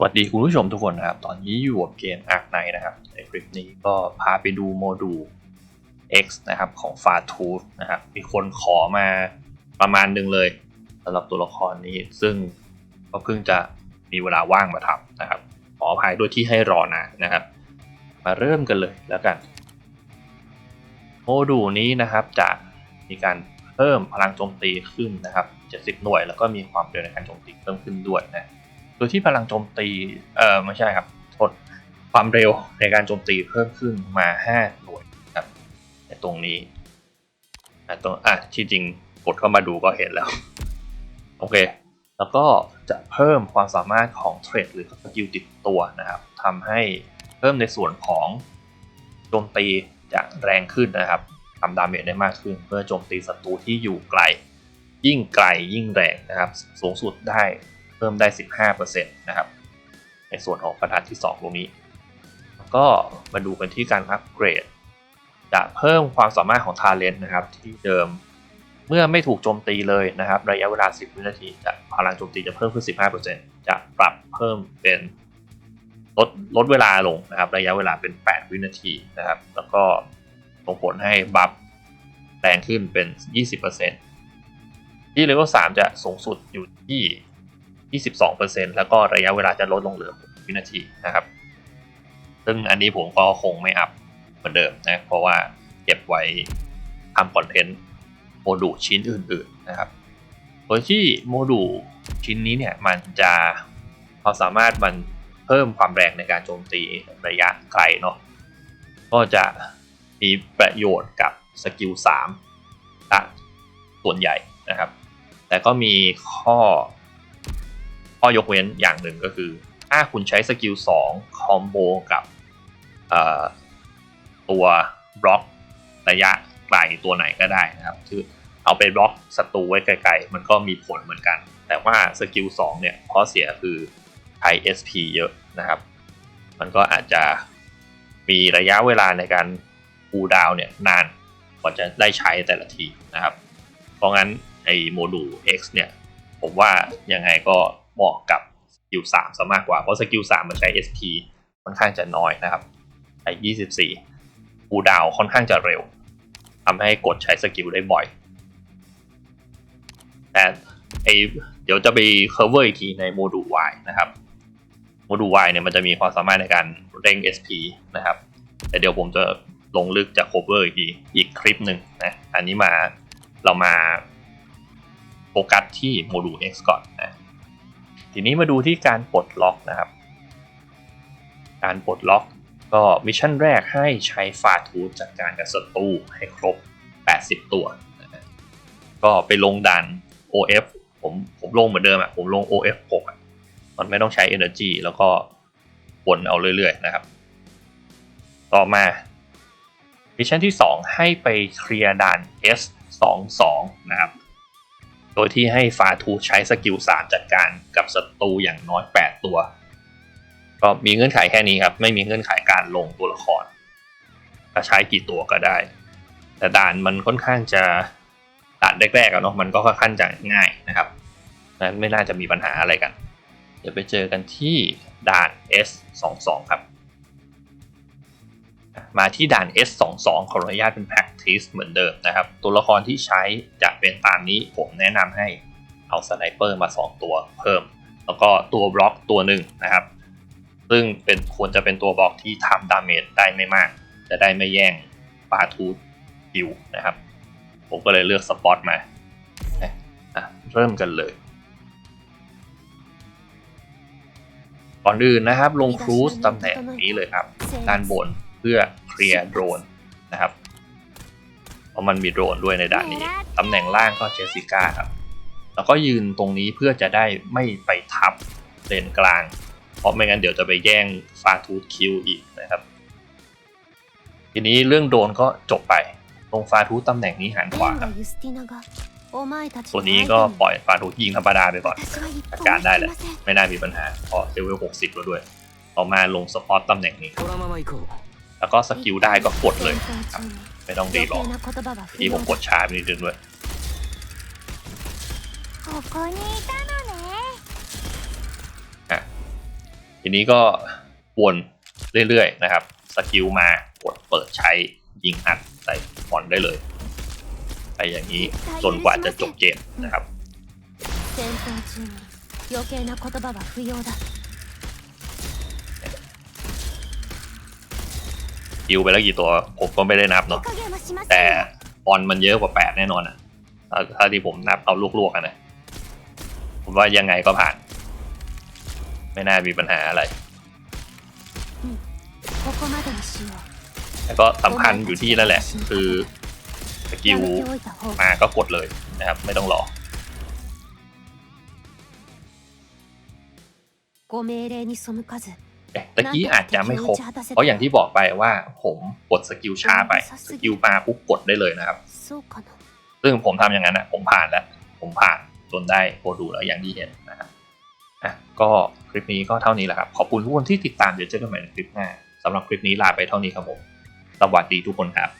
สวัสดีคุณผู้ชมทุกคนนะครับ ตอนนี้อยู่กับเกมอาร์คไนนะครับ ในคลิปนี้ก็พาไปดูโมดูล X นะครับของ f a r t o o t นะครับ มีคนขอมาประมาณหนึ่งเลยสำหรับตัวละครนี้ ซึ่งก็เพิ่งจะมีเวลาว่างมาทำนะครับ ขออภัยด้วยที่ให้รอนานนะครับ มาเริ่มกันเลยแล้วกัน โมดูลนี้นะครับจะมีการเพิ่มพลังโจมตีขึ้นนะครับ 70 หน่วย แล้วก็มีความเร็วในการโจมตีเพิ่มขึ้นด้วยนะ โดยที่พลังโจมตีเออไม่ใช่ครับโทษความเร็วในการโจมตีเพิ่มขึ้นมา 5 หน่วยครับในตรงนี้ตรงอะที่จริงกดเข้ามาดูก็เห็นแล้ว โอเค แล้วก็จะเพิ่มความสามารถของเทรดหรือสกิลติดตัวนะครับทำให้เพิ่มในส่วนของโจมตีจะแรงขึ้นนะครับทำดาเมจได้มากขึ้น เพื่อโจมตีศัตรูที่อยู่ไกล ยิ่งไกลยิ่งแรงนะครับ สูงสุดได้ เพิ่มได้ 15%นะครับ ในส่วนของบรรทัดที่ 2 ตรงนี้ ก็มาดูกันที่การอัปเกรด จะเพิ่มความสามารถของทาเลนต์นะครับ ที่เดิมเมื่อไม่ถูกโจมตีเลยนะครับ ระยะเวลา 10 วินาที จะพลังโจมตีจะเพิ่มขึ้น 15%จะปรับเพิ่มเป็นลดลดเวลาลงนะครับ ระยะเวลาเป็น 8 วินาทีนะครับ แล้วก็ส่งผลให้บัฟแรงขึ้นเป็น 20%ที่เลเวล3จะสูงสุดอยู่ที่ 22%แล้วก็ระยะเวลาจะลดลงเหลือวินาทีนะครับ ซึ่งอันนี้ผมก็คงไม่อัพเหมือนเดิมนะ เพราะว่าเก็บไว้ทำคอนเทนต์โมดูลชิ้นอื่นๆนะครับโดยที่โมดูลชิ้นนี้เนี่ยมันจะความสามารถมันเพิ่มความแรงในการโจมตีระยะไกลเนาะ ก็จะมีประโยชน์กับสกิล3ส่วนใหญ่นะครับ แต่ก็มีข้อ ข้อยกเว้นอย่างหนึ่งก็คือ ถ้าคุณใช้สกิล2คอมโบกับตัวบล็อกระยะไกลตัวไหนก็ได้นะครับคือเอาไปบล็อกศัตรูไว้ไกลๆ มันก็มีผลเหมือนกัน แต่ว่าสกิล2เนี่ยข้อเสียคือใช้ SP เยอะนะครับ มันก็อาจจะมีระยะเวลาในการคูดาวเนี่ยนานกว่าจะได้ใช้แต่ละทีนะครับ เพราะงั้นไอ้โมดูล X เนี่ย ผมว่ายังไงก็ เหมาะกับสกิล3ซะมากกว่า เพราะสกิล3มันใช้ SP ค่อนข้างจะน้อยนะครับใช้24คูดาวค่อนข้างจะเร็วทำให้กดใช้สกิลได้บ่อย แต่ไอเดี๋ยวจะไป cover อีกทีในโมดูล Y นะครับโมดูล Y เนี่ยมันจะมีความสามารถในการเร่ง SP นะครับ แต่เดี๋ยวผมจะลงลึกจาก cover อีกทีอีกคลิปหนึ่งนะ อันนี้มาเรามาโฟกัสที่โมดูล X ก่อนนะ ทีนี้มาดูที่การปลดล็อกนะครับ การปลดล็อกก็มิชชั่นแรกให้ใช้ฟาทูจัดการกับศัตรูให้ครบ 80 ตัวนะก็ไปลงดัน OF ผมผมลงเหมือนเดิมอะผมลง OF 6อะมันไม่ต้องใช้ Energy แล้วก็วนเอาเรื่อยๆนะครับ ต่อมามิชชั่นที่ 2 ให้ไปเคลียร์ด่าน S22 นะครับ โดยที่ให้ฟาทูใช้สกิล3จัดการกับศัตรูอย่างน้อย 8 ตัว ก็มีเงื่อนไขแค่นี้ครับ ไม่มีเงื่อนไขการลงตัวละครจะใช้กี่ตัวก็ได้ แต่ด่านมันค่อนข้างจะด่านแรกๆอะเนาะมันก็ค่อนข้างจะง่ายนะครับนั้นไม่น่าจะมีปัญหาอะไรกัน เดี๋ยวไปเจอกันที่ด่าน S22 ครับ มาที่ด่าน S22 ขออนุญาตเป็นแพ็ค เหมือนเดิมนะครับ ตัวละครที่ใช้จะเป็นตามนี้ผมแนะนำให้เอาสไนเปอร์มา 2 ตัวเพิ่ม แล้วก็ตัวบล็อกตัวหนึ่งนะครับ ซึ่งเป็นควรจะเป็นตัวบล็อกที่ทำดาเมจได้ไม่มาก จะได้ไม่แย่งปาทูคิวนะครับ ผมก็เลยเลือกสปอตมาเริ่มกันเลยก่อนอื่นนะครับ ลงครูซตำแหน่งนี้เลยครับ ด้านบนเพื่อเคลียร์โดรนนะครับ ราะมันมีโดรนด้วยในด่านนี้ ตำแหน่งล่างก็เจสสิก้าครับ แล้วก็ยืนตรงนี้เพื่อจะได้ไม่ไปทับเลนกลาง เพราะไม่งั้นเดี๋ยวจะไปแย่งฟาทูคิวอีกนะครับ ทีนี้เรื่องโดรนก็จบไป ตรงฟาทูตำแหน่งนี้หันขวาครับตัวนี้ก็ปล่อยฟาทูยิงธรรมดาไปก่อนจัดการได้แหละไม่น่ามีปัญหาเพราะเลเวล60แล้วด้วยต่อมาลงสปอตตำแหน่งนี้ แล้วก็สกิลได้ก็กดเลยครับ ไม่ต้องดีหรอกทีผมกดช้าไปนิดนึงด้วยทีนี้ก็วนเรื่อยๆนะครับ สกิลมากดเปิดใช้ยิงอัดใส่ฟอนได้เลยไปอย่างนี้จนกว่าจะจบเกมนะครับ 戦闘中に余計な言葉は不要だ คิวไปแล้วกี่ตัวผมก็ไม่ได้นับ 手 เนาะ 加減はしません แต่ よ บอลมันเยอะกว่าแปดแน่นอนอ่ะถ้าถ้าที่ผมนับเอาลวกๆกันนะ ผมว่ายังไงก็ผ่าน ไม่น่ามีปัญหาอะไร ここまでにしよう แล้วก็สำคัญอยู่ที่นั่นแหละ คือสกิ や ล めておいた方が มาก็กดเลยนะครับ ไม่ต้องรอ ご命令に背かず เอ๊ะ ตะกี้อาจจะไม่ครบ เพราะอย่างที่บอกไปว่าผมกดสกิลช้าไป สกิลมาปุ๊บกดได้เลยนะครับ ซึ่งผมทำอย่างนั้นอะผมผ่านแล้ว ผมผ่านจนได้โคดูแล้วอย่างที่เห็นนะครับอะก็คลิปนี้ก็เท่านี้แหละครับ ขอบคุณทุกคนที่ติดตามเดี๋ยวเจอกันใหม่ในคลิปหน้าสำหรับคลิปนี้ลาไปเท่านี้ครับผม สวัสดีทุกคนครับ